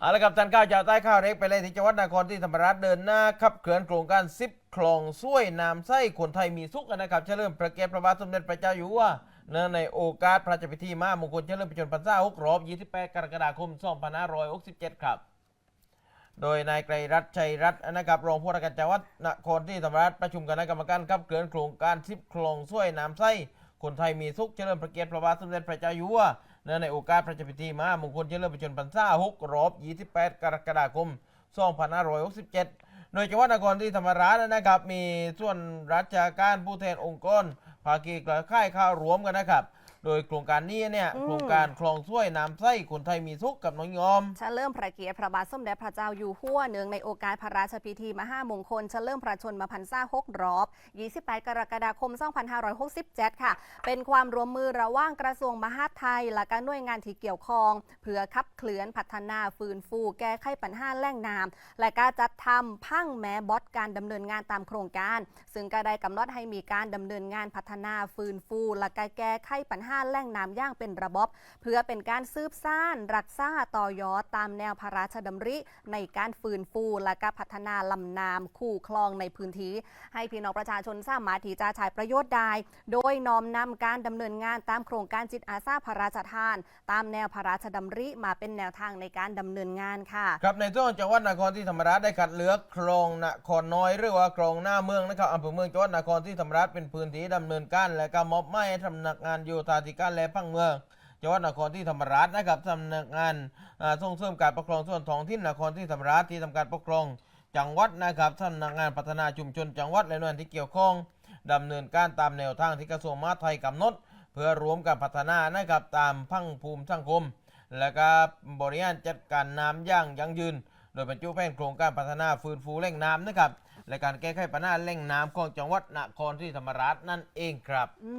เอาละครับท่านก้าวจากใต้ข้าวเล็กไปเลยที่จังหวัดนครที่ธรรมราชเดินหน้าขับเคลื่อนโครงการซิปคลองช่วยน้ำไส้คนไทยมีสุขนะครับเฉลิมพระเกียรติพระบาทสมเด็จพระเจ้าอยู่หัวเนื่องในโอกาสพระราชพิธีมามงคลเฉลิมพระชนมพรรษา6รอบ28 กรกฎาคม 2567 ครับ โดยนายไกรรัตน์ชัยรัตน์นะครับรองผู้ว่าราชการจังหวัดนครที่ธรรมราชประชุมคณะกรรมการขับเคลื่อนโครงการซิปคลองช่วยน้ำไส้คนไทยมีสุขเฉลิมพระเกียรติพระบาทสมเด็จพระเจ้าอยู่หัว ในโอกาสพระราชพิธีมหามงคลเฉลิมพระชนมพรรษา6รอบ 28 กรกฎาคม 2567 โดยจังหวัดนครศรีธรรมราชนะครับ มีส่วนราชการผู้แทนองค์กรภาคีเครือข่ายข้าวรวมกันนะครับ โดยโครงการนี้เนี่ยอืมโครงการคลองช่วยน้ำไส้คนไทยมีสุขกับน้องยอมเฉลิมพระเกียรติพระบาทสมเด็จพระเจ้าอยู่หัวเนืองในโอกาสพระราชพิธีมหามงคลเฉลิมพระชนมพรรษา6รอบ 28 กรกฎาคม 2567 ค่ะ เป็นความร่วมมือระหว่างกระทรวงมหาดไทย และก็หน่วยงานที่เกี่ยวข้องเพื่อขับเคลื่อนพัฒนาฟื้นฟู แก้ไขปัญหาแหล่งน้ำและการจัดทำพังแม้บอสการดำเนินงานตามโครงการ ซึ่งก็ได้กำหนดให้มีการดำเนินงานพัฒนาฟื้นฟู และก็แก้ไขปัญหาแหล่งน้ำย่างเป็นระบบเพื่อเป็นการซืบซ่านรักษาต่อยอดตามแนวพระราชดำริ ในการฟื้นฟูและก็พัฒนาลำน้ำคู่คลองในพื้นที่ ให้พี่น้องประชาชนสามารถที่จะใช้ประโยชน์ได้ โดยน้อมนำการดำเนินงานตามโครงการจิตอาสาพระราชทาน ตามแนวพระราชดำริมาเป็นแนวทางในการดำเนินงานค่ะ ครับในช่วจังหวัดนครที่ธรรมราชได้คัดเลือกคลองนครน้อยหรือว่าคลองหน้าเมืองนะครับอำเภอเมืองจังหวัดนครที่ธรรมราชเป็นพื้นที่ดำเนินการและก็มอบหมายให้สำนักงานโยธาธิการและพังเมืองจังหวัดนครที่ธรรมราชนะครับสำนักงานส่งเสริมการปกครองส่วนท้องถิ่นนครที่ธรรมราชที่ทำการปกครอง จังหวัดนะครับสำนักงานพัฒนาชุมชนจังหวัดและหน่วยที่เกี่ยวข้องดำเนินการตามแนวทางที่กระทรวงมหาดไทยกำหนด เพื่อรวมการพัฒนานะครับตามพังภูมิสังคม และก็บริหารจัดการน้ำอย่างยั่งยืน โดยบรรจุแผนโครงการพัฒนาฟื้นฟูแหล่งน้ำนะครับและการแก้ไขปัญหาแหล่งน้ำของจังหวัดนครศรีธรรมราชนั่นเองครับอื